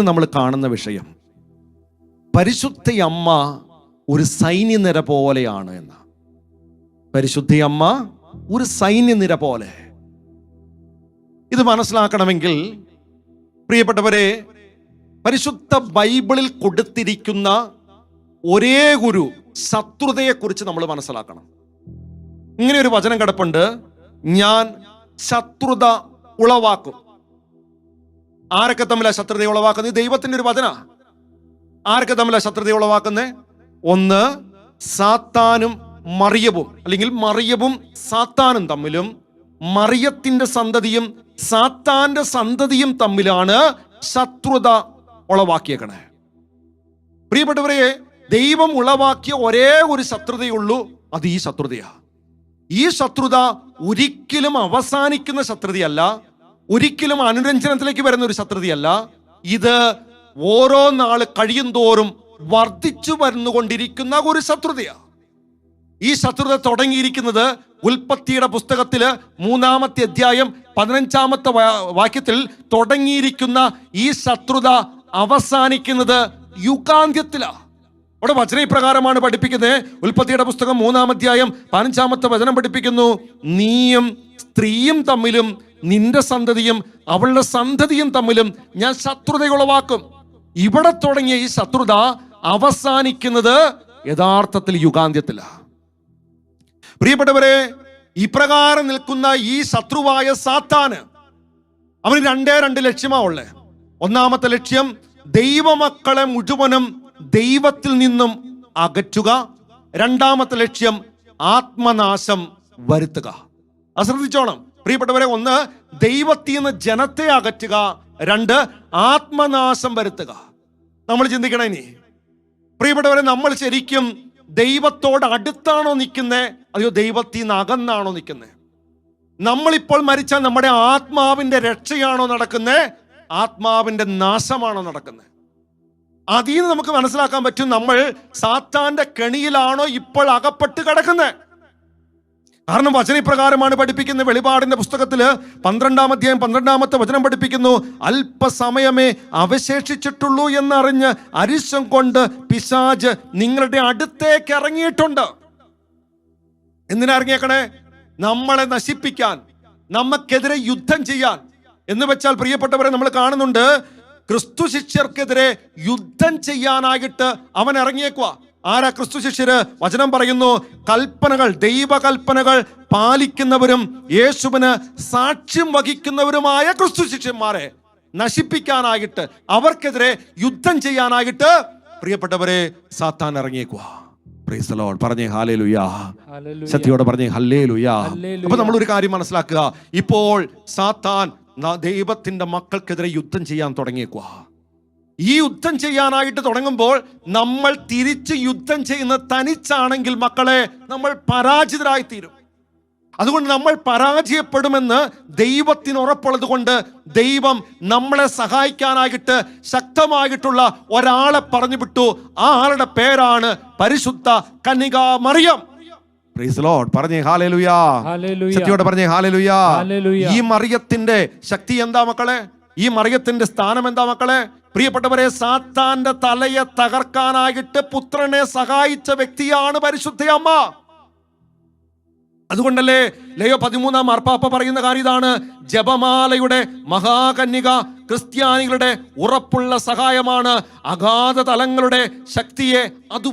ഇന്ന് നമ്മൾ കാണുന്ന വിഷയം പരിശുദ്ധ അമ്മ ഒരു സൈന്യനിര പോലെയാണ് എന്ന്. പരിശുദ്ധി അമ്മ ഒരു സൈന്യനിര പോലെ. ഇത് മനസ്സിലാക്കണമെങ്കിൽ പ്രിയപ്പെട്ടവരെ പരിശുദ്ധ ബൈബിളിൽ കൊടുത്തിരിക്കുന്ന ഒരേ ഗുരു ശത്രുതയെക്കുറിച്ച് നമ്മൾ മനസ്സിലാക്കണം. ഇങ്ങനെ ഒരു വചനം കിടപ്പുണ്ട് ഞാൻ ശത്രുത ഉളവാക്കും. ആരൊക്കെ തമ്മിലാ ശത്രുത ഉളവാക്കുന്നത്? ദൈവത്തിന്റെ ഒരു വചന. ആരൊക്കെ തമ്മിലാ ശത്രുത ഉളവാക്കുന്നത് ഒന്ന് സാത്താനും മറിയവും. അല്ലെങ്കിൽ മറിയവും സാത്താനും തമ്മിലും മറിയത്തിന്റെ സന്തതിയും സാത്താന്റെ സന്തതിയും തമ്മിലാണ് ശത്രുത ഉളവാക്കിയേക്കണേ. പ്രിയപ്പെട്ടവരെ ദൈവം ഉളവാക്കിയ ഒരേ ഒരു ശത്രുതയുള്ളൂ അത് ഈ ശത്രുതയാ. ഈ ശത്രുത ഒരിക്കലും അവസാനിക്കുന്ന ശത്രുതയല്ല. ഒരിക്കലും അനുരഞ്ജനത്തിലേക്ക് വരുന്ന ഒരു ശത്രുതയല്ല. ഇത് ഓരോ നാൾ കഴിയുന്തോറും വർദ്ധിച്ചു വരുന്നുകൊണ്ടിരിക്കുന്ന ഒരു ശത്രുതയാ. ഈ ശത്രുത തുടങ്ങിയിരിക്കുന്നത് ഉൽപ്പത്തിയുടെ പുസ്തകത്തിൽ മൂന്നാമത്തെ അധ്യായം പതിനഞ്ചാമത്തെ വാക്യത്തിൽ തുടങ്ങിയിരിക്കുന്ന ഈ ശത്രുത അവസാനിക്കുന്നത് യുഗാന്ത്യത്തിലാണ് അവിടെ വചന ഇപ്രകാരമാണ് പഠിപ്പിക്കുന്നത്. ഉൽപ്പത്തിയുടെ പുസ്തകം മൂന്നാം അധ്യായം പതിനഞ്ചാമത്തെ വചനം പഠിപ്പിക്കുന്നു. നീയും സ്ത്രീയും തമ്മിലും നിന്റെ സന്തതിയും അവളുടെ സന്തതിയും തമ്മിലും ഞാൻ ശത്രുത ഉളവാക്കും. ഇവിടെ തുടങ്ങിയ ഈ ശത്രുത അവസാനിക്കുന്നത് യഥാർത്ഥത്തിൽ യുഗാന്ത്യത്തിലാണ് പ്രിയപ്പെട്ടവരെ ഇപ്രകാരം നിൽക്കുന്ന ഈ ശത്രുവായ സാത്താന് അവന് രണ്ടേ രണ്ട് ലക്ഷ്യമാ ഉള്ളേ. ഒന്നാമത്തെ ലക്ഷ്യം ദൈവമക്കളെ മുഴുവനും ദൈവത്തിൽ നിന്നും അകറ്റുക. രണ്ടാമത്തെ ലക്ഷ്യം ആത്മനാശം വരുത്തുക. അത് ശ്രദ്ധിച്ചോണം. പ്രിയപ്പെട്ടവരെ ഒന്ന് ദൈവത്തിൽ നിന്ന് ജനത്തെ അകറ്റുക. രണ്ട് ആത്മനാശം വരുത്തുക. നമ്മൾ ചിന്തിക്കണം ഇനി. പ്രിയപ്പെട്ടവരെ നമ്മൾ ശരിക്കും ദൈവത്തോട് അടുത്താണോ നിൽക്കുന്നത് അതോ ദൈവത്തിൽ നിന്ന് അകന്നാണോ നിൽക്കുന്നത് നമ്മളിപ്പോൾ മരിച്ചാൽ നമ്മുടെ ആത്മാവിന്റെ രക്ഷയാണോ നടക്കുന്നത് ആത്മാവിന്റെ നാശമാണോ നടക്കുന്നത് അതിൽ നിന്ന് നമുക്ക് മനസ്സിലാക്കാൻ പറ്റും നമ്മൾ സാത്താന്റെ കെണിയിലാണോ ഇപ്പോൾ അകപ്പെട്ട് കിടക്കുന്നത് കാരണം വചനപ്രകാരമാണ് പഠിപ്പിക്കുന്നത് വെളിപാടിന്റെ പുസ്തകത്തിൽ പന്ത്രണ്ടാം അധ്യായം പന്ത്രണ്ടാമത്തെ വചനം പഠിപ്പിക്കുന്നു അല്പസമയമേ അവശേഷിച്ചിട്ടുള്ളൂ എന്നറിഞ്ഞ് അരിശം കൊണ്ട് പിശാജ് നിങ്ങളുടെ അടുത്തേക്ക് ഇറങ്ങിയിട്ടുണ്ട്. എന്തിനാ ഇറങ്ങിയേക്കണേ? നമ്മളെ നശിപ്പിക്കാൻ നമുക്കെതിരെ യുദ്ധം ചെയ്യാൻ. എന്ന് വെച്ചാൽ പ്രിയപ്പെട്ടവരെ നമ്മൾ കാണുന്നുണ്ട് ക്രിസ്തു ശിഷ്യർക്കെതിരെ യുദ്ധം ചെയ്യാനായിട്ട് അവൻ ഇറങ്ങിയേക്കുക ആരാ ക്രിസ്തു ശിഷ്യര് വചനം പറയുന്നു കൽപ്പനകൾ ദൈവകൽപ്പനകൾ പാലിക്കുന്നവരും യേശുവിന് സാക്ഷ്യം വഹിക്കുന്നവരുമായ ക്രിസ്തു ശിഷ്യന്മാരെ നശിപ്പിക്കാനായിട്ട് അവർക്കെതിരെ യുദ്ധം ചെയ്യാനായിട്ട് പ്രിയപ്പെട്ടവരെ സാത്താൻ ഇറങ്ങിയേക്കുക. പറഞ്ഞേ പറഞ്ഞു ഹല്ലേലൂയ. ശക്തിയോടെ പറഞ്ഞേ ഹല്ലേ ലുയാ. അപ്പൊ നമ്മൾ ഒരു കാര്യം മനസ്സിലാക്കുക ഇപ്പോൾ സാത്താൻ ദൈവത്തിന്റെ മക്കൾക്കെതിരെ യുദ്ധം ചെയ്യാൻ തുടങ്ങിയേക്കുക ഈ യുദ്ധം ചെയ്യാനായിട്ട് തുടങ്ങുമ്പോൾ നമ്മൾ തിരിച്ച് യുദ്ധം ചെയ്യുന്ന തനിച്ചാണെങ്കിൽ മക്കളെ നമ്മൾ പരാജിതരായി തീരും അതുകൊണ്ട് നമ്മൾ പരാജയപ്പെടുമെന്ന് ദൈവത്തിന് ഉറപ്പുള്ളത് കൊണ്ട് ദൈവം നമ്മളെ സഹായിക്കാനായിട്ട് ശക്തമായിട്ടുള്ള ഒരാളെ പറഞ്ഞു വിട്ടു ആ ആളുടെ പേരാണ് പരിശുദ്ധ കനിക മറിയം. പറഞ്ഞേ ഹാലേലുയാ. ശക്തിയോടെ പറഞ്ഞേ ഹാലേലുയാ. ഈ മറിയത്തിന്റെ ശക്തി എന്താ മക്കളെ ഈ മറിയത്തിന്റെ സ്ഥാനം എന്താ മക്കളെ? പ്രിയപ്പെട്ടവരെ സാത്താന്റെ തലയെ തകർക്കാനായിട്ട് പുത്രനെ സഹായിച്ച വ്യക്തിയാണ് പരിശുദ്ധ അമ്മ. അതുകൊണ്ടല്ലേ ലയോ പതിമൂന്നാം മാർപ്പാപ്പ പറയുന്ന കാര്യം ഇതാണ്. ജപമാലയുടെ മഹാകന്യക ക്രിസ്ത്യാനികളുടെ ഉറപ്പുള്ള സഹായമാണ്. അഗാധ തലങ്ങളുടെ ശക്തിയെ അത്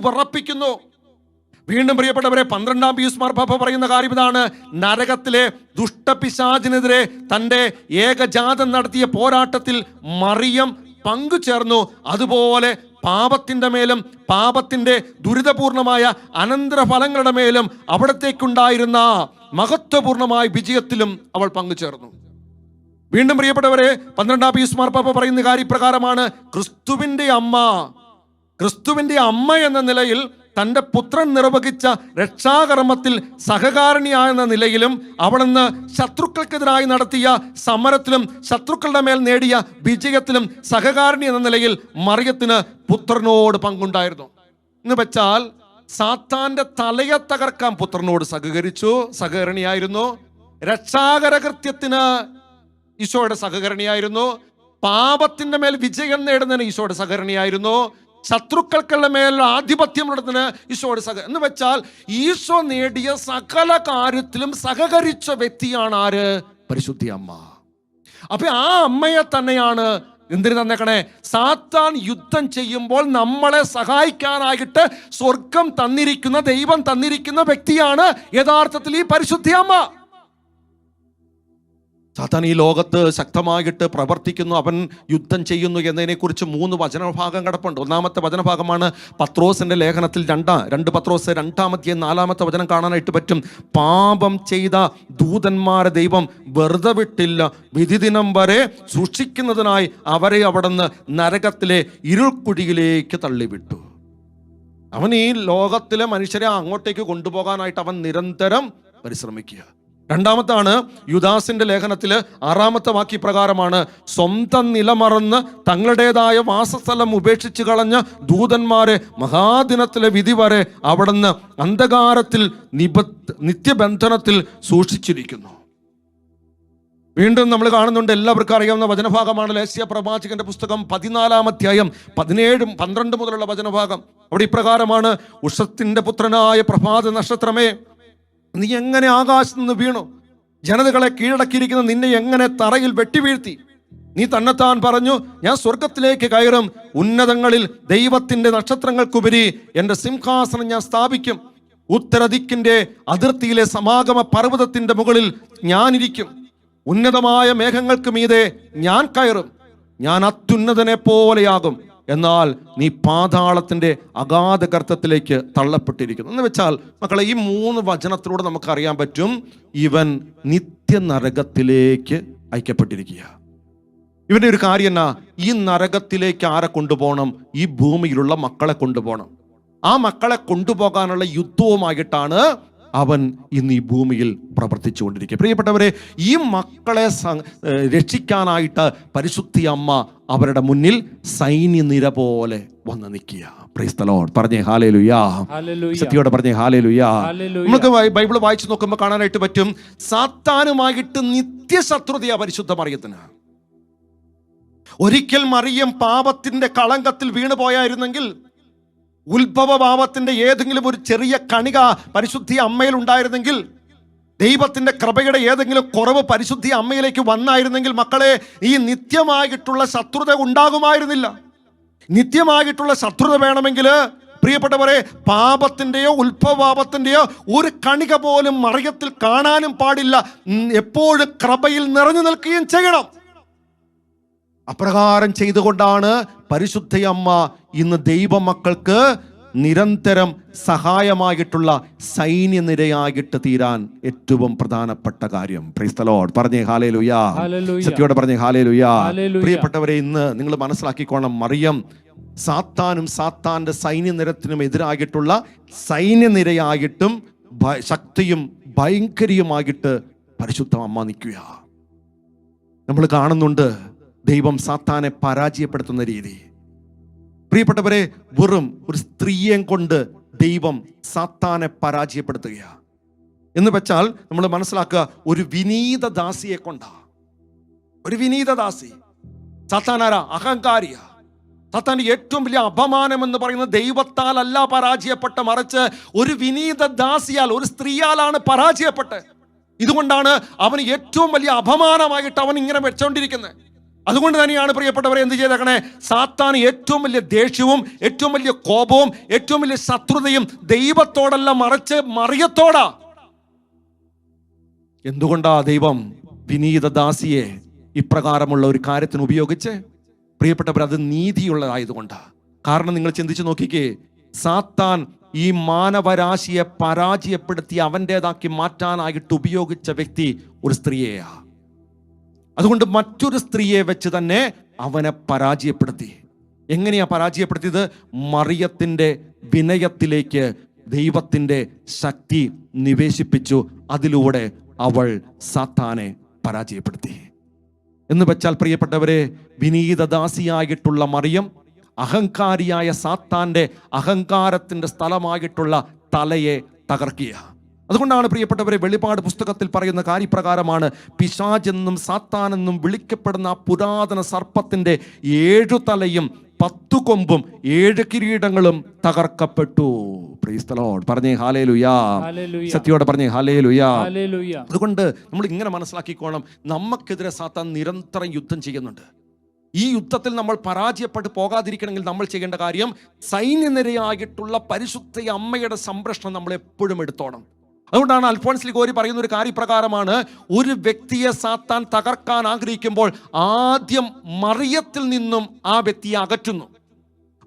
വീണ്ടും പ്രിയപ്പെട്ടവരെ പന്ത്രണ്ടാം പീസ് മാർപ്പാപ്പ പറയുന്ന കാര്യം ഇതാണ്. നരകത്തിലെ ദുഷ്ടപിശാചിനെതിരെ തന്റെ ഏകജാതം നടത്തിയ പോരാട്ടത്തിൽ മറിയം പങ്കുചേർന്നു. അതുപോലെ പാപത്തിന്റെ മേലും പാപത്തിന്റെ ദുരിതപൂർണമായ അനന്തരഫലങ്ങളുടെ മേലും അവിടത്തേക്കുണ്ടായിരുന്ന മഹത്വപൂർണമായ വിജയത്തിലും അവൾ പങ്കുചേർന്നു. വീണ്ടും പ്രിയപ്പെട്ടവരെ പന്ത്രണ്ടാം പീസ് മാർപ്പാപ്പ പറയുന്ന കാര്യപ്രകാരമാണ് ക്രിസ്തുവിന്റെ അമ്മ ക്രിസ്തുവിന്റെ അമ്മ എന്ന നിലയിൽ തന്റെ പുത്രൻ നിർവഹിച്ച രക്ഷാകർമ്മത്തിൽ സഹകാരണിയായെന്ന നിലയിലും അവിടുന്ന് ശത്രുക്കൾക്കെതിരായി നടത്തിയ സമരത്തിലും ശത്രുക്കളുടെ മേൽ നേടിയ വിജയത്തിലും സഹകാരണി എന്ന നിലയിൽ മറിയത്തിന് പുത്രനോട് പങ്കുണ്ടായിരുന്നു. എന്ന് വെച്ചാൽ സാത്താന്റെ തലയെ തകർക്കാൻ പുത്രനോട് സഹകരിച്ചു സഹകരണിയായിരുന്നു. രക്ഷാകര കൃത്യത്തിന് ഈശോയുടെ സഹകരണിയായിരുന്നു. പാപത്തിന്റെ മേൽ വിജയം നേടുന്നതിന് ഈശോയുടെ സഹകരണിയായിരുന്നു. ശത്രുക്കൾക്കുള്ള മേലുള്ള ആധിപത്യം നടത്തുന്ന ഈശോയുടെ സഹ എന്ന് വെച്ചാൽ ഈശോ നേടിയ സകല കാര്യത്തിലും സഹകരിച്ച വ്യക്തിയാണ് ആര്? പരിശുദ്ധി അമ്മ. അപ്പൊ ആ അമ്മയെ തന്നെയാണ് എന്തിനു തന്നേക്കണേ? സാത്താൻ യുദ്ധം ചെയ്യുമ്പോൾ നമ്മളെ സഹായിക്കാനായിട്ട് സ്വർഗം തന്നിരിക്കുന്ന ദൈവം തന്നിരിക്കുന്ന വ്യക്തിയാണ് യഥാർത്ഥത്തിൽ ഈ പരിശുദ്ധി അമ്മ. സാത്താൻ ഈ ലോകത്ത് ശക്തമായിട്ട് പ്രവർത്തിക്കുന്നു അവൻ യുദ്ധം ചെയ്യുന്നു എന്നതിനെക്കുറിച്ച് മൂന്ന് വചനഭാഗം കിടപ്പുണ്ട്. ഒന്നാമത്തെ വചനഭാഗമാണ് പത്രോസിന്റെ ലേഖനത്തിൽ രണ്ടാം രണ്ട് പത്രോസ് രണ്ടാമത്തെ നാലാമത്തെ വചനം കാണാനായിട്ട് പറ്റും. പാപം ചെയ്ത ദൂതന്മാരെ ദൈവം വെറുതെ വിട്ടില്ല. വിധിദിനം വരെ സൂക്ഷിക്കുന്നതിനായി അവരെ അവിടുന്ന് നരകത്തിലെ ഇരുൾക്കുഴിയിലേക്ക് തള്ളിവിട്ടു. അവൻ ഈ ലോകത്തിലെ മനുഷ്യരെ അങ്ങോട്ടേക്ക് കൊണ്ടുപോകാനായിട്ട് അവൻ നിരന്തരം പരിശ്രമിക്കുക. രണ്ടാമത്താണ് യുദാസിന്റെ ലേഖനത്തിൽ ആറാമത്തെ വാക്യ പ്രകാരമാണ് സ്വന്തം നിലമറന്ന് തങ്ങളുടേതായ വാസസ്ഥലം ഉപേക്ഷിച്ച് കളഞ്ഞ ദൂതന്മാരെ മഹാദിനത്തിലെ വിധി വരെ അവിടുന്ന് അന്ധകാരത്തിൽ നിബ നിത്യബന്ധനത്തിൽ സൂക്ഷിച്ചിരിക്കുന്നു. വീണ്ടും നമ്മൾ കാണുന്നുണ്ട് എല്ലാവർക്കും അറിയാവുന്ന വചനഭാഗമാണ് ലേസ്യ പ്രവാചകന്റെ പുസ്തകം പതിനാലാം അധ്യായം പതിനേഴും പന്ത്രണ്ട് മുതലുള്ള വചനഭാഗം. അവിടെ ഇപ്രകാരമാണ് ഉഷത്തിന്റെ പുത്രനായ പ്രഭാത നക്ഷത്രമേ നീ എങ്ങനെ ആകാശത്ത് നിന്ന് വീണു? ജനതകളെ കീഴടക്കിയിരിക്കുന്ന നിന്നെ എങ്ങനെ തറയിൽ വെട്ടിവീഴ്ത്തി നീ തന്നെത്താൻ പറഞ്ഞു ഞാൻ സ്വർഗത്തിലേക്ക് കയറും ഉന്നതങ്ങളിൽ ദൈവത്തിന്റെ നക്ഷത്രങ്ങൾക്കുപരി എന്റെ സിംഹാസനം ഞാൻ സ്ഥാപിക്കും. ഉത്തരദിക്കിന്റെ അതിർത്തിയിലെ സമാഗമ പർവതത്തിന്റെ മുകളിൽ ഞാനിരിക്കും. ഉന്നതമായ മേഘങ്ങൾക്ക് മീതെ ഞാൻ കയറും. ഞാൻ അത്യുന്നതനെ പോലെയാകും. എന്നാൽ നീ പാതാളത്തിന്റെ അഗാധ ഗർത്തത്തിലേക്ക് തള്ളപ്പെട്ടിരിക്കുന്നു. എന്ന് വെച്ചാൽ മക്കളെ ഈ മൂന്ന് വചനത്തിലൂടെ നമുക്കറിയാൻ പറ്റും ഇവൻ നിത്യ നരകത്തിലേക്ക് അയക്കപ്പെട്ടിരിക്കുക ഇവന്റെ ഒരു കാര്യം എന്നാ ഈ നരകത്തിലേക്ക് ആരെ കൊണ്ടുപോകണം? ഈ ഭൂമിയിലുള്ള മക്കളെ കൊണ്ടുപോകണം. ആ മക്കളെ കൊണ്ടുപോകാനുള്ള യുദ്ധവുമായിട്ടാണ് അവൻ ഇന്ന് ഈ ഭൂമിയിൽ പ്രവർത്തിച്ചുകൊണ്ടിരിക്കുക പ്രിയപ്പെട്ടവരെ ഈ മക്കളെ രക്ഷിക്കാനായിട്ട് പരിശുദ്ധി അമ്മ അവരുടെ മുന്നിൽ സൈന്യ നിര പോലെ വന്ന് നിൽക്കുക. പ്രീസ്തലോഡ് പറഞ്ഞേ ഹാലേ ലുയാ. സത്യോടെ പറഞ്ഞേ ഹാലേ ലുയാ. നമുക്ക് ബൈബിൾ വായിച്ചു നോക്കുമ്പോൾ കാണാനായിട്ട് പറ്റും സാത്താനുമായിട്ട് നിത്യശത്രുതയാ പരിശുദ്ധ മറിയത്തിന്. ഒരിക്കൽ മറിയം പാപത്തിന്റെ കളങ്കത്തിൽ വീണുപോയായിരുന്നെങ്കിൽ ഉത്ഭവ പാപത്തിന്റെ ഏതെങ്കിലും ഒരു ചെറിയ കണിക പരിശുദ്ധി അമ്മയിൽ ഉണ്ടായിരുന്നെങ്കിൽ ദൈവത്തിന്റെ കൃപയുടെ ഏതെങ്കിലും കുറവ് പരിശുദ്ധി അമ്മയിലേക്ക് വന്നായിരുന്നെങ്കിൽ മക്കളെ ഈ നിത്യമായിട്ടുള്ള ശത്രുത ഉണ്ടാകുമായിരുന്നില്ല. നിത്യമായിട്ടുള്ള ശത്രുത വേണമെങ്കിൽ പ്രിയപ്പെട്ടവരെ പാപത്തിന്റെയോ ഉത്ഭവപാപത്തിന്റെയോ ഒരു കണിക പോലും മറിയത്തിൽ കാണാനും പാടില്ല. എപ്പോഴും കൃപയിൽ നിറഞ്ഞു നിൽക്കുകയും ചെയ്യണം. അപ്രകാരം ചെയ്തുകൊണ്ടാണ് പരിശുദ്ധയമ്മ ഇന്ന് ദൈവമക്കൾക്ക് നിരന്തരം സഹായമായിട്ടുള്ള സൈന്യനിരയായിട്ട് തീരാൻ ഏറ്റവും പ്രധാനപ്പെട്ട കാര്യം. പ്രീസ്തലോട് പറഞ്ഞേ ഹാലേ ലുയാ. സത്യോടെ പറഞ്ഞേ ഹാലേ ലുയാ. പ്രിയപ്പെട്ടവരെ ഇന്ന് നിങ്ങൾ മനസ്സിലാക്കിക്കോണം മറിയം സാത്താനും സാത്താന്റെ സൈന്യനിരത്തിനും എതിരായിട്ടുള്ള സൈന്യനിരയായിട്ടും ശക്തിയും ഭയങ്കരിയുമായിട്ട് പരിശുദ്ധ അമ്മ നിൽക്കുക നമ്മൾ കാണുന്നുണ്ട് ദൈവം സാത്താനെ പരാജയപ്പെടുത്തുന്ന രീതി. പ്രിയപ്പെട്ടവരെ വെറും ഒരു സ്ത്രീയെ കൊണ്ട് ദൈവം സാത്താനെ പരാജയപ്പെടുത്തുകയാണ് എന്ന് വെച്ചാൽ നമ്മൾ മനസ്സിലാക്കുക ഒരു വിനീത ദാസിയെ കൊണ്ടാ. ഒരു വിനീത ദാസി. സാത്താനാര അഹങ്കാരിയ. സാത്താന്റെ ഏറ്റവും വലിയ അപമാനം എന്ന് പറയുന്നത് ദൈവത്താൽ അല്ല പരാജയപ്പെട്ട മറിച്ച് ഒരു വിനീത ദാസിയാൽ ഒരു സ്ത്രീയാലാണ് പരാജയപ്പെട്ട്. ഇതുകൊണ്ടാണ് അവന് ഏറ്റവും വലിയ അപമാനമായിട്ട് അവൻ ഇങ്ങനെ വെച്ചോണ്ടിരിക്കുന്നത് അതുകൊണ്ട് തന്നെയാണ് പ്രിയപ്പെട്ടവരെ എന്ത് ചെയ്തേക്കണേ? സാത്താൻ ഏറ്റവും വലിയ ദേഷ്യവും ഏറ്റവും വലിയ കോപവും ഏറ്റവും വലിയ ശത്രുതയും ദൈവത്തോടല്ല മറിച്ച് മറിയത്തോടാ. എന്തുകൊണ്ടാ ദൈവം വിനീത ദാസിയെ ഇപ്രകാരമുള്ള ഒരു കാര്യത്തിന് ഉപയോഗിച്ച്? പ്രിയപ്പെട്ടവർ അത് നീതിയുള്ളതായതുകൊണ്ടാ. കാരണം നിങ്ങൾ ചിന്തിച്ചു നോക്കിക്കേ സാത്താൻ ഈ മാനവരാശിയെ പരാജയപ്പെടുത്തി അവന്റെതാക്കി മാറ്റാനായിട്ട് ഉപയോഗിച്ച വ്യക്തി ഒരു സ്ത്രീയെയാ. അതുകൊണ്ട് മറ്റൊരു സ്ത്രീയെ വെച്ച് തന്നെ അവനെ പരാജയപ്പെടുത്തി. എങ്ങനെയാ പരാജയപ്പെടുത്തിയത്? മറിയത്തിന്റെ വിനയത്തിലേക്ക് ദൈവത്തിന്റെ ശക്തി നിവേശിപ്പിച്ചു. അതിലൂടെ അവൾ സാത്താനെ പരാജയപ്പെടുത്തി. എന്ന് വെച്ചാൽ പ്രിയപ്പെട്ടവരെ വിനീതദാസിയായിട്ടുള്ള മറിയം അഹങ്കാരിയായ സാത്താന്റെ അഹങ്കാരത്തിന്റെ സ്ഥലമായിട്ടുള്ള തലയെ തകർക്കുക അതുകൊണ്ടാണ് പ്രിയപ്പെട്ടവരെ വെളിപാട് പുസ്തകത്തിൽ പറയുന്ന കാര്യപ്രകാരമാണ് പിശാചെന്നും സാത്താനെന്നും വിളിക്കപ്പെടുന്ന ആ പുരാതന സർപ്പത്തിന്റെ ഏഴു തലയും പത്തു കൊമ്പും ഏഴ് കിരീടങ്ങളും തകർക്കപ്പെട്ടു. പറഞ്ഞേ ഹാലേ ലുയാ. സത്യോടെ പറഞ്ഞേ ഹാലേ ലുയാ അതുകൊണ്ട് നമ്മൾ ഇങ്ങനെ മനസ്സിലാക്കിക്കോണം നമുക്കെതിരെ സാത്താൻ നിരന്തരം യുദ്ധം ചെയ്യുന്നുണ്ട്. ഈ യുദ്ധത്തിൽ നമ്മൾ പരാജയപ്പെട്ട് പോകാതിരിക്കണമെങ്കിൽ നമ്മൾ ചെയ്യേണ്ട കാര്യം സൈന്യനിരയായിട്ടുള്ള പരിശുദ്ധ അമ്മയുടെ സംരക്ഷണം നമ്മൾ എപ്പോഴും എടുത്തോണം. അതുകൊണ്ടാണ് അൽഫോൺസ് ലിഗോരി പറയുന്ന ഒരു കാര്യപ്രകാരമാണ് ഒരു വ്യക്തിയെ സാത്താൻ തകർക്കാൻ ആഗ്രഹിക്കുമ്പോൾ ആദ്യം മറിയത്തിൽ നിന്നും ആ വ്യക്തിയെ അകറ്റുന്നു.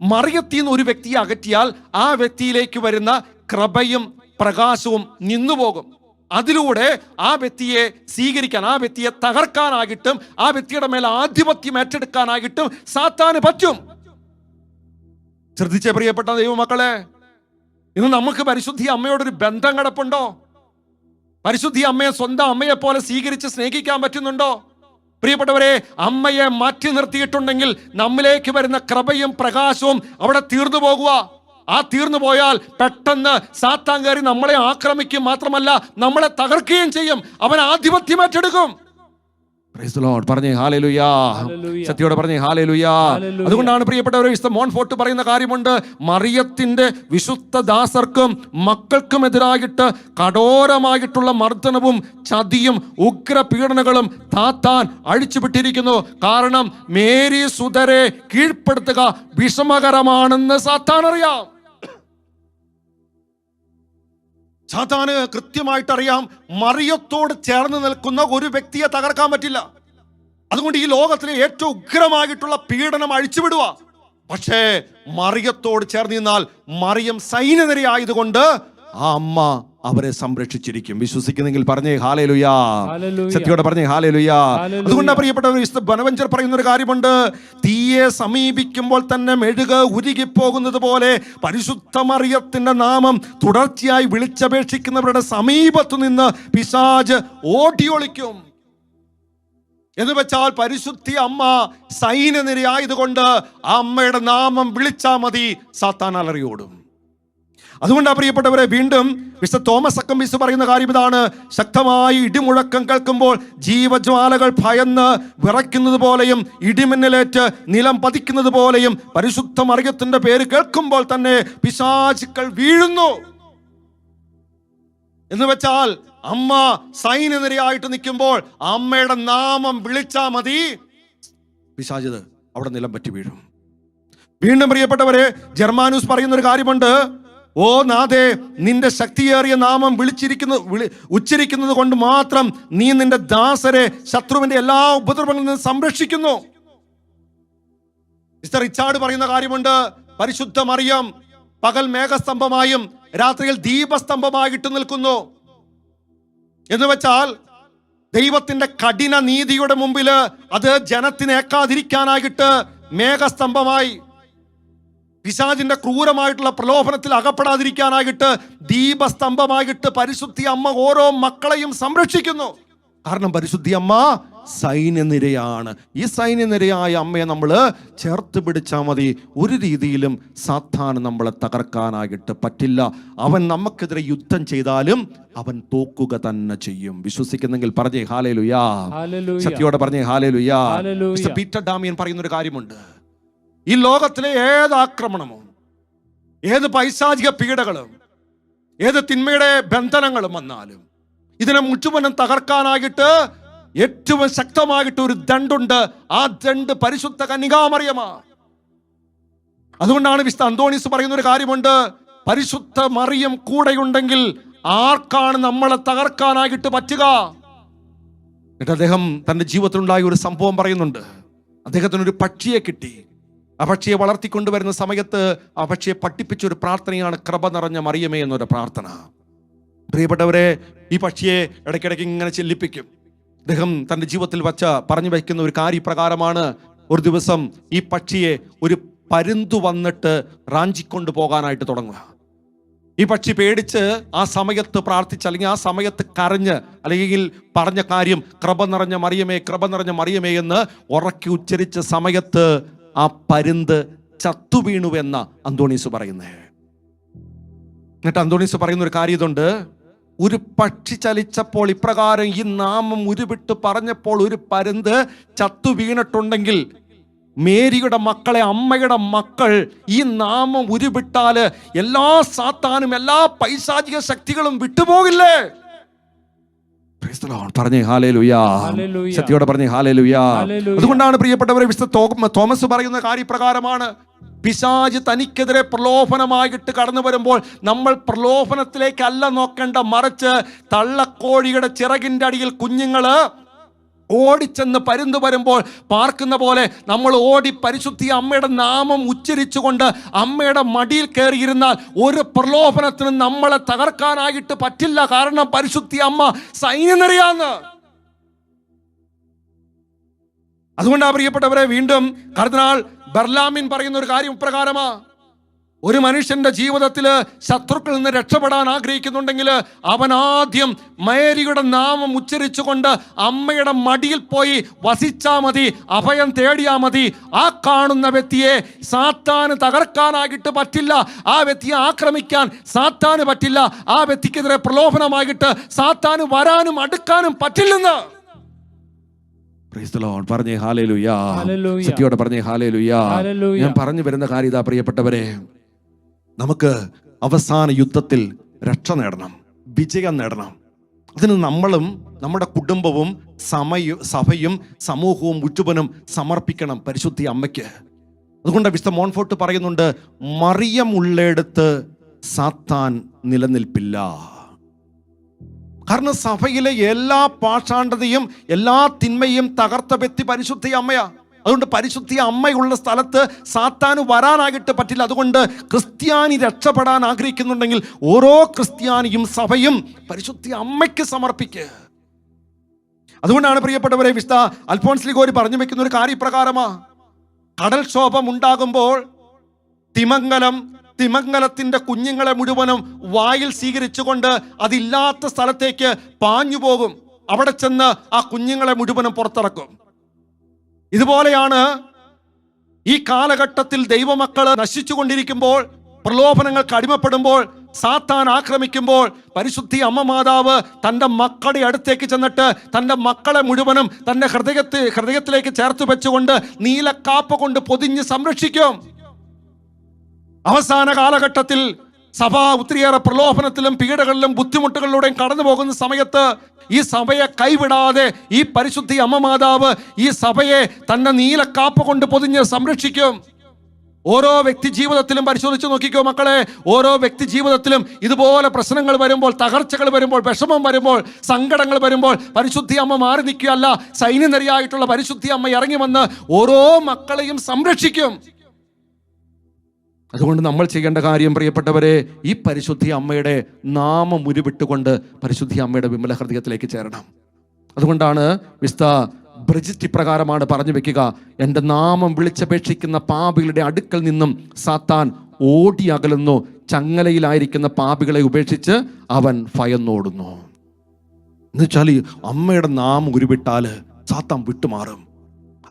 മറിയത്തിൽ നിന്ന് ഒരു വ്യക്തിയെ അകറ്റിയാൽ ആ വ്യക്തിയിലേക്ക് വരുന്ന കൃപയും പ്രകാശവും നിന്നുപോകും. അതിലൂടെ ആ വ്യക്തിയെ സ്വീകരിക്കാൻ ആ വ്യക്തിയെ തകർക്കാനാകിട്ടും ആ വ്യക്തിയുടെ മേൽ ആധിപത്യം ഏറ്റെടുക്കാനായിട്ടും സാത്താന് പറ്റും. ശ്രദ്ധിച്ച പ്രിയപ്പെട്ട ദൈവമക്കളെ. ഇന്ന് നമുക്ക് പരിശുദ്ധി അമ്മയോടൊരു ബന്ധം കിടപ്പുണ്ടോ? പരിശുദ്ധി അമ്മയെ സ്വന്തം അമ്മയെ പോലെ സ്വീകരിച്ച് സ്നേഹിക്കാൻ പറ്റുന്നുണ്ടോ? പ്രിയപ്പെട്ടവരെ അമ്മയെ മാറ്റി നിർത്തിയിട്ടുണ്ടെങ്കിൽ നമ്മിലേക്ക് വരുന്ന കൃപയും പ്രകാശവും അവിടെ തീർന്നു പോകുക ആ തീർന്നു പോയാൽ പെട്ടെന്ന് സാത്താൻ കയറി നമ്മളെ ആക്രമിക്കും മാത്രമല്ല നമ്മളെ തകർക്കുകയും ചെയ്യും. അവൻ ആധിപത്യം ഏറ്റെടുക്കും. പറഞ്ഞേ ഹാലേലുയാ. സത്യോടെ പറഞ്ഞേ ഹാലലുയാ. അതുകൊണ്ടാണ് പ്രിയപ്പെട്ടവരെ വിശുദ്ധ മോൺഫോർട്ട് പറയുന്ന കാര്യമുണ്ട്. മറിയത്തിന്റെ വിശുദ്ധ ദാസർക്കും മക്കൾക്കും എതിരായിട്ട് കഠോരമായിട്ടുള്ള മർദ്ദനവും ചതിയും ഉഗ്ര പീഡനങ്ങളും താത്താൻ അഴിച്ചുവിട്ടിരിക്കുന്നു. കാരണം മേരി സുതരെ കീഴ്പ്പെടുത്തുക വിഷമകരമാണെന്ന് സാത്താൻ അറിയാം സാത്താന് കൃത്യമായിട്ട് അറിയാം മറിയത്തോട് ചേർന്ന് നിൽക്കുന്ന ഒരു വ്യക്തിയെ തകർക്കാൻ പറ്റില്ല. അതുകൊണ്ട് ഈ ലോകത്തിലെ ഏറ്റവും ഉഗ്രമായിട്ടുള്ള പീഡനം അഴിച്ചുവിടുക. പക്ഷേ മറിയത്തോട് ചേർന്ന് നിന്നാൽ മറിയം സൈന്യനിരയായതുകൊണ്ട് ആ അമ്മ അവരെ സംരക്ഷിച്ചിരിക്കും. വിശ്വസിക്കുന്നെങ്കിൽ പറഞ്ഞേ ഹാലേ ലുയാ. സത്യോടെ പറഞ്ഞേ ഹാലേ ലുയാ അതുകൊണ്ട് പ്രിയപ്പെട്ടവർ ബനവഞ്ചർ പറയുന്ന ഒരു കാര്യമുണ്ട്. തീയെ സമീപിക്കുമ്പോൾ തന്നെ മെഴുക് ഉരുകിപ്പോകുന്നത് പോലെ പരിശുദ്ധമറിയത്തിന്റെ നാമം തുടർച്ചയായി വിളിച്ചപേക്ഷിക്കുന്നവരുടെ സമീപത്തു നിന്ന് പിശാജ് ഓടിയൊളിക്കും. എന്ന് വെച്ചാൽ പരിശുദ്ധി അമ്മ സൈന്യനിരയായതുകൊണ്ട് ആ അമ്മയുടെ നാമം വിളിച്ചാൽ മതി സാത്താൻ അലറിയോടും. അതുകൊണ്ടാണ് പ്രിയപ്പെട്ടവരെ വീണ്ടും മിസ്റ്റർ തോമസ് അക്കംബീസ് പറയുന്ന കാര്യം ഇതാണ്. ശക്തമായി ഇടിമുഴക്കം കേൾക്കുമ്പോൾ ജീവജ്വാലകൾ ഭയന്ന് വിറയ്ക്കുന്നത് പോലെയും ഇടിമിന്നലേറ്റ് നിലം പതിക്കുന്നത് പോലെയും പരിശുദ്ധ മറിയത്തിന്റെ പേര് കേൾക്കുമ്പോൾ തന്നെ പിശാചുക്കൾ വീഴുന്നു. എന്ന് വെച്ചാൽ അമ്മ സൈന്യനിരയായിട്ട് നിൽക്കുമ്പോൾ അമ്മയുടെ നാമം വിളിച്ചാ മതി. പിശാചിത് അവിടെ നിലം പറ്റി വീഴും. വീണ്ടും പ്രിയപ്പെട്ടവരെ ജർമാനൂസ് പറയുന്ന ഒരു കാര്യമുണ്ട്. ഓ നാഥേ നിന്റെ ശക്തിയേറിയ നാമം വിളിച്ചിരിക്കുന്നു വിളി ഉച്ചരിക്കുന്നത് കൊണ്ട് മാത്രം നീ നിന്റെ ദാസരെ ശത്രുവിന്റെ എല്ലാ ഉപദ്രവങ്ങളിൽ നിന്ന് സംരക്ഷിക്കുന്നു. മിസ്റ്റർ റിച്ചാർഡ് പറയുന്ന കാര്യമുണ്ട്. പരിശുദ്ധ മറിയം പകൽ മേഘസ്തംഭമായും രാത്രിയിൽ ദീപസ്തംഭമായിട്ട് നിൽക്കുന്നു. എന്ന് വെച്ചാൽ ദൈവത്തിന്റെ കഠിന നീതിയുടെ മുമ്പിൽ അത് ജനത്തിനേക്കാതിരിക്കാനായിട്ട് മേഘസ്തംഭമായി പിശാചിന്റെ ക്രൂരമായിട്ടുള്ള പ്രലോഭനത്തിൽ അകപ്പെടാതിരിക്കാനായിട്ട് ദീപസ്തംഭമായിട്ട് പരിശുദ്ധി അമ്മ ഓരോ മക്കളെയും സംരക്ഷിക്കുന്നു. കാരണം പരിശുദ്ധി അമ്മ സൈന്യനിരയാണ്. ഈ സൈന്യനിരയായ അമ്മയെ നമ്മൾ ചേർത്ത് പിടിച്ചാൽ മതി. ഒരു രീതിയിലും സാത്താൻ നമ്മളെ തകർക്കാനായിട്ട് പറ്റില്ല. അവൻ നമുക്കെതിരെ യുദ്ധം ചെയ്താലും അവൻ തോക്കുക തന്നെ ചെയ്യും. വിശ്വസിക്കുന്നെങ്കിൽ പറഞ്ഞേ ഹാലേ ലുയാ ശക്തിയോടെ സത്യോടെ പറഞ്ഞേ ഹാലേ ലുയാ. പീറ്റർ ഡാമിയൻ പറയുന്ന ഒരു കാര്യമുണ്ട്. ഈ ലോകത്തിലെ ഏത് ആക്രമണമോ ഏത് പൈശാചിക പീഡകളും ഏത് തിന്മയുടെ ബന്ധനങ്ങളും വന്നാലും ഇതിനെ മുഴുവനും തകർക്കാനായിട്ട് ഏറ്റവും ശക്തമായിട്ട് ഒരു ദണ്ടുണ്ട്. ആ ദണ്ട് പരിശുദ്ധ കന്യകാമറിയമാ. അതുകൊണ്ടാണ് വിശുദ്ധ അന്തോണീസ് പറയുന്ന ഒരു കാര്യമുണ്ട്. പരിശുദ്ധ മറിയം കൂടെയുണ്ടെങ്കിൽ ആർക്കാണ് നമ്മളെ തകർക്കാനായിട്ട് പറ്റുക? എന്നിട്ട് അദ്ദേഹം തന്റെ ജീവിതത്തിലുണ്ടായ ഒരു സംഭവം പറയുന്നുണ്ട്. അദ്ദേഹത്തിന് ഒരു പക്ഷിയെ കിട്ടി. ആ പക്ഷിയെ വളർത്തിക്കൊണ്ടുവരുന്ന സമയത്ത് ആ പക്ഷിയെ പഠിപ്പിച്ച ഒരു പ്രാർത്ഥനയാണ് കൃപ നിറഞ്ഞ മറിയമേ എന്നൊരു പ്രാർത്ഥന. പ്രിയപ്പെട്ടവരെ ഈ പക്ഷിയെ ഇടയ്ക്കിടയ്ക്ക് ഇങ്ങനെ ചെല്ലിപ്പിക്കും. അദ്ദേഹം തന്റെ ജീവിതത്തിൽ വച്ച പറഞ്ഞു വയ്ക്കുന്ന ഒരു കാര്യപ്രകാരമാണ് ഒരു ദിവസം ഈ പക്ഷിയെ ഒരു പരുന്തു വന്നിട്ട് റാഞ്ചിക്കൊണ്ട് പോകാനായിട്ട് തുടങ്ങുക. ഈ പക്ഷി പേടിച്ച് ആ സമയത്ത് പ്രാർത്ഥിച്ച് അല്ലെങ്കിൽ ആ സമയത്ത് കരഞ്ഞ് അല്ലെങ്കിൽ പറഞ്ഞ കാര്യം കൃപ നിറഞ്ഞ മറിയമേ കൃപ നിറഞ്ഞ മറിയമേ എന്ന് ഉറക്കി ഉച്ചരിച്ച സമയത്ത് ആ പരുന്ത് ചത്തു വീണുവെന്ന അന്തോണീസ് പറയുന്നേ എന്നിട്ട് അന്തോണീസ് പറയുന്ന ഒരു കാര്യം ഇതുണ്ട് ഒരു പക്ഷി ചലിച്ചപ്പോൾ ഇപ്രകാരം ഈ നാമം ഉരുവിട്ട് പറഞ്ഞപ്പോൾ ഒരു പരുന്ത് ചത്തു വീണിട്ടുണ്ടെങ്കിൽ മേരിയുടെ മക്കളെ അമ്മയുടെ മക്കൾ ഈ നാമം ഉരുവിട്ടാൽ എല്ലാ സാത്താനും എല്ലാ പൈശാചിക ശക്തികളും വിട്ടുപോകില്ലേ. പറഞ്ഞേ ഹാലേ ലുയാ. സത്യോടെ പറഞ്ഞേ ഹാലേ ലുയാ അതുകൊണ്ടാണ് പ്രിയപ്പെട്ടവരെ വിശുദ്ധ തോമസ് പറയുന്ന കാര്യപ്രകാരമാണ്. പിശാജ് തനിക്കെതിരെ പ്രലോഭനമായിട്ട് കടന്നു വരുമ്പോൾ നമ്മൾ പ്രലോഭനത്തിലേക്കല്ല നോക്കേണ്ട മറിച്ച് തള്ളക്കോഴിയുടെ ചിറകിന്റെ അടിയിൽ കുഞ്ഞുങ്ങൾ ഓടിച്ചെന്ന് പരുന്ത് വരുമ്പോൾ പാർക്കുന്ന പോലെ നമ്മൾ ഓടി പരിശുദ്ധി അമ്മയുടെ നാമം ഉച്ചരിച്ചുകൊണ്ട് അമ്മയുടെ മടിയിൽ കയറിയിരുന്നാൽ ഒരു പ്രലോഭനത്തിനും നമ്മളെ തകർക്കാനായിട്ട് പറ്റില്ല. കാരണം പരിശുദ്ധി അമ്മ സൈന്യനിറിയാന്ന് അതുകൊണ്ടാണ് പ്രിയപ്പെട്ടവരെ വീണ്ടും കർദിനാൾ ബർലാമിൻ പറയുന്ന ഒരു കാര്യം ഇപ്രകാരമാ. ഒരു മനുഷ്യന്റെ ജീവിതത്തിൽ ശത്രുക്കളിൽ നിന്ന് രക്ഷപ്പെടാൻ ആഗ്രഹിക്കുന്നുണ്ടെങ്കിൽ അവൻ ആദ്യം മേരിയുടെ നാമം ഉച്ചരിച്ചുകൊണ്ട് അമ്മയുടെ മടിയിൽ പോയി വസിച്ചാൽ മതി അഭയം തേടിയാൽ മതി. ആ കാണുന്ന വ്യക്തിയെ സാത്താന് തകർക്കാനായിട്ട് പറ്റില്ല. ആ വ്യക്തിയെ ആക്രമിക്കാൻ സാത്താന് പറ്റില്ല. ആ വ്യക്തിക്കെതിരെ പ്രലോഭനമായിട്ട് സാത്താന് വരാനും അടുക്കാനും പറ്റില്ലെന്ന്. പറഞ്ഞേ ഹാലേ ലുയാ സത്യോടെ പറഞ്ഞേ ഹാലേ ലുയാ ഞാൻ പറഞ്ഞു വരുന്ന കാര്യം ഇതാ പ്രിയപ്പെട്ടവരെ. നമുക്ക് അവസാന യുദ്ധത്തിൽ രക്ഷ നേടണം വിജയം നേടണം. അതിന് നമ്മളും നമ്മുടെ കുടുംബവും സമയ സഭയും സമൂഹവും മുഴുവനും സമർപ്പിക്കണം പരിശുദ്ധി അമ്മയ്ക്ക്. അതുകൊണ്ട് വിശുദ്ധ മോൺഫോർട്ട് പറയുന്നുണ്ട് മറിയം ഉള്ളിടത്ത് സാത്താൻ നിലനിൽപ്പില്ല. കാരണം സഭയിലെ എല്ലാ പാഷാണ്ഡതയും എല്ലാ തിന്മയും തകർത്ത വ്യക്തി പരിശുദ്ധി അമ്മയാ. അതുകൊണ്ട് പരിശുദ്ധി അമ്മയുള്ള സ്ഥലത്ത് സാത്താന് വരാനായിട്ട് പറ്റില്ല. അതുകൊണ്ട് ക്രിസ്ത്യാനി രക്ഷപ്പെടാൻ ആഗ്രഹിക്കുന്നുണ്ടെങ്കിൽ ഓരോ ക്രിസ്ത്യാനിയും സഭയും പരിശുദ്ധി അമ്മയ്ക്ക് സമർപ്പിക്കുക അതുകൊണ്ടാണ് പ്രിയപ്പെട്ടവരെ വിശുദ്ധ അൽഫോൺസ് ലിഗോരി പറഞ്ഞു വെക്കുന്ന ഒരു കാര്യപ്രകാരമാ. കടൽക്ഷോഭം ഉണ്ടാകുമ്പോൾ തിമംഗലം തിമംഗലത്തിന്റെ കുഞ്ഞുങ്ങളെ മുഴുവനും വായിൽ സ്വീകരിച്ചുകൊണ്ട് അതില്ലാത്ത സ്ഥലത്തേക്ക് പാഞ്ഞു പോകും അവിടെ ചെന്ന് ആ കുഞ്ഞുങ്ങളെ മുഴുവനും പുറത്തിറക്കും. ഇതുപോലെയാണ് ഈ കാലഘട്ടത്തിൽ ദൈവമക്കൾ നശിച്ചുകൊണ്ടിരിക്കുമ്പോൾ പ്രലോഭനങ്ങൾക്ക് അടിമപ്പെടുമ്പോൾ സാത്താൻ ആക്രമിക്കുമ്പോൾ പരിശുദ്ധി അമ്മ മാതാവ് തന്റെ മക്കളുടെ അടുത്തേക്ക് ചെന്നിട്ട് തന്റെ മക്കളെ മുഴുവനും തന്റെ ഹൃദയത്തിൽ ഹൃദയത്തിലേക്ക് ചേർത്ത് വെച്ചുകൊണ്ട് നീലക്കാപ്പ കൊണ്ട് പൊതിഞ്ഞ് സംരക്ഷിക്കും. അവസാന കാലഘട്ടത്തിൽ സഭ ഒത്തിരിയേറെ പ്രലോഭനത്തിലും പീഡകളിലും ബുദ്ധിമുട്ടുകളിലൂടെയും കടന്നു പോകുന്ന സമയത്ത് ഈ സഭയെ കൈവിടാതെ ഈ പരിശുദ്ധി അമ്മ മാതാവ് ഈ സഭയെ തന്റെ നീലക്കാപ്പ് കൊണ്ട് പൊതിഞ്ഞ് സംരക്ഷിക്കും. ഓരോ വ്യക്തി ജീവിതത്തിലും പരിശോധിച്ച് നോക്കിക്കോ മക്കളെ ഓരോ വ്യക്തി ജീവിതത്തിലും ഇതുപോലെ പ്രശ്നങ്ങൾ വരുമ്പോൾ തകർച്ചകൾ വരുമ്പോൾ വിഷമം വരുമ്പോൾ സങ്കടങ്ങൾ വരുമ്പോൾ പരിശുദ്ധി അമ്മ മാറി നിൽക്കുകയല്ല സൈന്യനിരയായിട്ടുള്ള പരിശുദ്ധി അമ്മ ഇറങ്ങി വന്ന് ഓരോ മക്കളെയും സംരക്ഷിക്കും. അതുകൊണ്ട് നമ്മൾ ചെയ്യേണ്ട കാര്യം പ്രിയപ്പെട്ടവരെ ഈ പരിശുദ്ധി അമ്മയുടെ നാമം ഉരുവിട്ടുകൊണ്ട് പരിശുദ്ധി അമ്മയുടെ വിമല ഹൃദയത്തിലേക്ക് ചേരണം. അതുകൊണ്ടാണ് വിസ്ത ബ്രജിറ്റ് ഇപ്രകാരമാണ് പറഞ്ഞു വെക്കുക. എന്റെ നാമം വിളിച്ചപേക്ഷിക്കുന്ന പാപികളുടെ അടുക്കൽ നിന്നും സാത്താൻ ഓടി അകലുന്നു. ചങ്ങലയിലായിരിക്കുന്ന പാപികളെ ഉപേക്ഷിച്ച് അവൻ ഭയന്നോടുന്നു. എന്നുവെച്ചാൽ ഈ അമ്മയുടെ നാമം ഉരുവിട്ടാൽ സാത്താൻ വിട്ടുമാറും.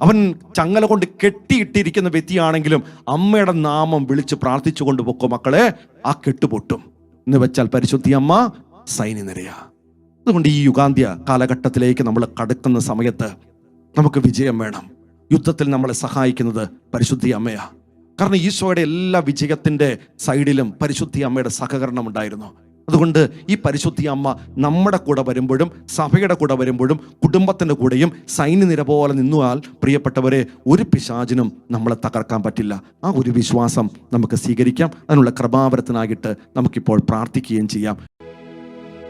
അവൻ ചങ്ങല കൊണ്ട് കെട്ടിയിട്ടിരിക്കുന്ന വ്യക്തിയാണെങ്കിലും അമ്മയുടെ നാമം വിളിച്ച് പ്രാർത്ഥിച്ചു കൊണ്ട് പൊക്കോ മക്കളെ. ആ കെട്ടുപൊട്ടും. എന്ന് വെച്ചാൽ പരിശുദ്ധി അമ്മ സൈനി നിറയ. അതുകൊണ്ട് ഈ യുഗാന്ത്യ കാലഘട്ടത്തിലേക്ക് നമ്മൾ കടക്കുന്ന സമയത്ത് നമുക്ക് വിജയം വേണം. യുദ്ധത്തിൽ നമ്മളെ സഹായിക്കുന്നത് പരിശുദ്ധി അമ്മയാ. കാരണം ഈശോയുടെ എല്ലാ വിജയത്തിന്റെ സൈഡിലും പരിശുദ്ധി അമ്മയുടെ സഹകരണം ഉണ്ടായിരുന്നു. അതുകൊണ്ട് ഈ പരിശുദ്ധി അമ്മ നമ്മുടെ കൂടെ വരുമ്പോഴും സഭയുടെ കൂടെ വരുമ്പോഴും കുടുംബത്തിന്റെ കൂടെയും സൈന്യനിര പോലെ നിന്നാൽ പ്രിയപ്പെട്ടവരെ ഒരു പിശാചിനും നമ്മളെ തകർക്കാൻ പറ്റില്ല. ആ ഒരു വിശ്വാസം നമുക്ക് സ്വീകരിക്കാം. അതിനുള്ള കൃപാവരത്തിനായിട്ട് നമുക്കിപ്പോൾ പ്രാർത്ഥിക്കുകയും ചെയ്യാം.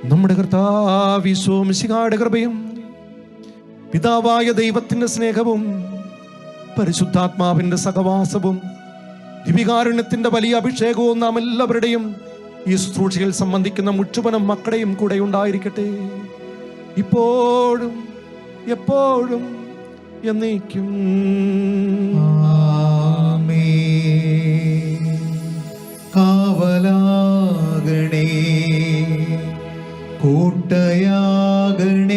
നമ്മുടെ കർത്താവിശ്വമിശികായുടെ കൃപയും പിതാവായ ദൈവത്തിന്റെ സ്നേഹവും പരിശുദ്ധാത്മാവിന്റെ സഹവാസവും ദിവികാരുണ്യത്തിന്റെ വലിയ അഭിഷേകവും നാം എല്ലാവരുടെയും ഈ ശുശ്രൂഷയിൽ സംബന്ധിക്കുന്ന മുഴുവനും മക്കളെയും കൂടെ ഉണ്ടായിരിക്കട്ടെ. ഇപ്പോഴും എപ്പോഴും എന്നേക്കും. കാവലാകണേ. കൂട്ടയാകണേ.